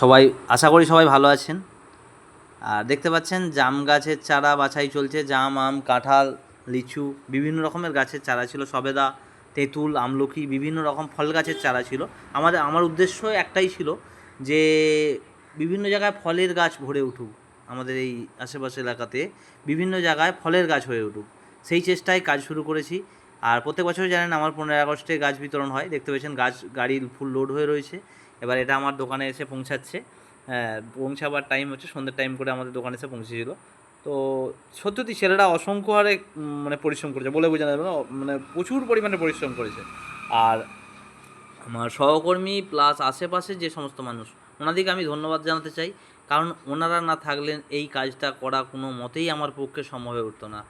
সবাই, আশা করি সবাই ভালো আছেন। আর দেখতে পাচ্ছেন, জাম গাছের চারা বাছাই চলছে। জাম, আম, কাঁঠাল, লিচু, বিভিন্ন রকমের গাছের চারা ছিল। সবেদা, তেঁতুল, আমলকি, বিভিন্ন রকম ফল গাছের চারা ছিল। আমাদের, আমার উদ্দেশ্য একটাই ছিল যে, বিভিন্ন জায়গায় ফলের গাছ ভরে উঠুক আমাদের এই আশেপাশে এলাকাতে। বিভিন্ন জায়গায় ফলের গাছ হয়ে উঠুক। সেই চেষ্টায় কাজ শুরু করেছি। আর প্রত্যেক বছর জানেন, আমার পনেরোই আগস্টে গাছ বিতরণ হয়। দেখতে পেয়েছেন, গাছ, গাড়ির ফুল লোড হয়ে রয়েছে। এবার এটা আমার দোকানে এসে পৌঁছাচ্ছে। হ্যাঁ, পৌঁছাবার টাইম হচ্ছে সন্ধ্যের টাইম করে আমাদের দোকানে এসে পৌঁছেছিল। তো সত্যি ছেলেরা অসংখ্য হারে মানে পরিশ্রম করেছে বলে বোঝানো যাবে মানে প্রচুর পরিমাণে পরিশ্রম করেছে। আর আমার সহকর্মী প্লাস আশেপাশে যে সমস্ত মানুষ ওনাদেরকে আমি ধন্যবাদ জানাতে চাই। কারণ ওনারা না থাকলেন এই কাজটা করা কোনো মতেই আমার পক্ষে সম্ভব হয়ে উঠতো না।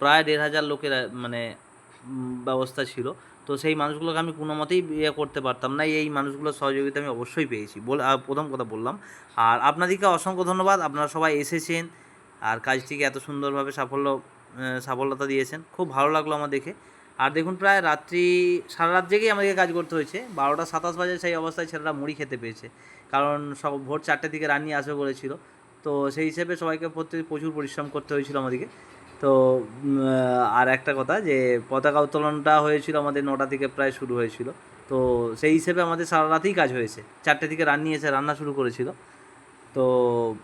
প্রায় দেড় হাজার লোকের মানে ব্যবস্থা ছিল। তো সেই মানুষগুলোকে আমি কোনো মতেই ইয়ে করতে পারতাম না। এই মানুষগুলোর সহযোগিতা আমি অবশ্যই পেয়েছি। বল প্রথম কথা বললাম। আর আপনাদেরকে অসংখ্য ধন্যবাদ। আপনারা সবাই এসেছেন আর কাজটিকে এত সুন্দরভাবে সাফল্য সাফল্যতা দিয়েছেন। খুব ভালো লাগল আমার দেখে। আর দেখুন, প্রায় রাত্রি, সারা রাত জেগেই আমাদেরকে কাজ করতে হয়েছে। বারোটা সাতাশ বাজে সেই অবস্থায় ছেলেরা মুড়ি খেতে পেয়েছে। কারণ সব ভোর চারটে দিকে রান্নি আসবে বলেছিল। তো সেই হিসেবে সবাইকে প্রচুর পরিশ্রম করতে হয়েছিল আমাদেরকে। তো আর একটা কথা যে, পতাকা উত্তোলনটা হয়েছিল আমাদের নটা থেকে প্রায় শুরু হয়েছিল। তো সেই হিসেবে আমাদের সারা রাতেই কাজ হয়েছে। চারটে থেকে রান্নি এসে রান্না শুরু করেছিল। তো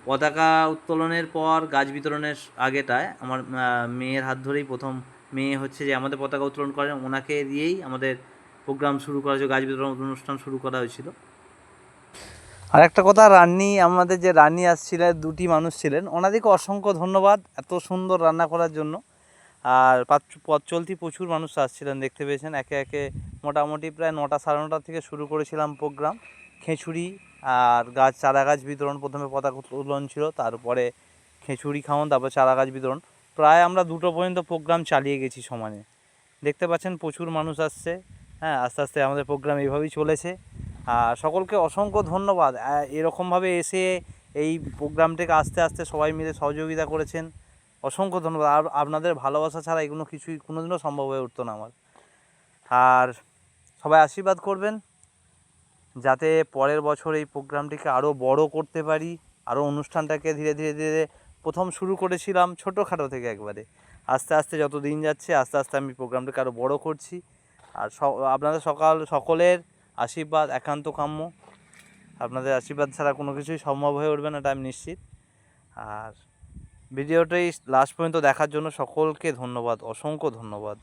পতাকা উত্তোলনের পর, গাছ বিতরণের আগেটায় আমার মেয়ের হাত ধরেই প্রথম মেয়ে হচ্ছে যে আমাদের পতাকা উত্তোলন করেন ওনাকে দিয়েই আমাদের প্রোগ্রাম শুরু করা হয়েছিল, গাছ বিতরণ অনুষ্ঠান শুরু করা হয়েছিল। আর একটা কথা রান্নি আমাদের যে রান্নি আসছিলেন, দুটি মানুষ ছিলেন, ওনাদেরকে অসংখ্য ধন্যবাদ এত সুন্দর রান্না করার জন্য। আর পথ চলতি প্রচুর মানুষ আসছিলেন, দেখতে পেয়েছেন। একে একে মোটামুটি প্রায় নটা সাড়ে নটা থেকে শুরু করেছিলাম প্রোগ্রাম। খিচুড়ি আর গাছ চারা গাছ বিতরণ প্রথমে পতাকা উত্তোলন ছিল, তারপরে খিচুড়ি খাওয়ান, তারপর চারা গাছ বিতরণ। প্রায় আমরা দুটো পর্যন্ত প্রোগ্রাম চালিয়ে গেছি সমানে। দেখতে পাচ্ছেন প্রচুর মানুষ আসছে। হ্যাঁ আস্তে আস্তে আমাদের প্রোগ্রাম এইভাবেই চলেছে। সকলকে অসংখ্য ধন্যবাদ। এরকমভাবে এসে এই প্রোগ্রামটাকে আস্তে আস্তে সবাই মিলে সহযোগিতা করেছেন। অসংখ্য ধন্যবাদ। আর আপনাদের ভালোবাসা ছাড়া এগুলো কিছুই কোনোদিনও সম্ভব হয়ে উঠতো না আমার। আর সবাই আশীর্বাদ করবেন, যাতে পরের বছর এই প্রোগ্রামটিকে আরও বড় করতে পারি আরও অনুষ্ঠানটাকে ধীরে ধীরে ধীরে প্রথম শুরু করেছিলাম ছোটোখাটো থেকে একবারে। আস্তে আস্তে যত দিন যাচ্ছে, আস্তে আস্তে আমি প্রোগ্রামটাকে আরও বড় করছি। আর আপনাদের সকাল, সকলের আশীর্বাদ, একান্ত কাম্য। আপনাদের আশীর্বাদ ছাড়া কোনো কিছুই সম্ভব হয়ে উঠবে না, এটা আমি নিশ্চিত। আর ভিডিওটাই লাস্ট পর্যন্ত দেখার জন্য সকলকে ধন্যবাদ, অসংখ্য ধন্যবাদ।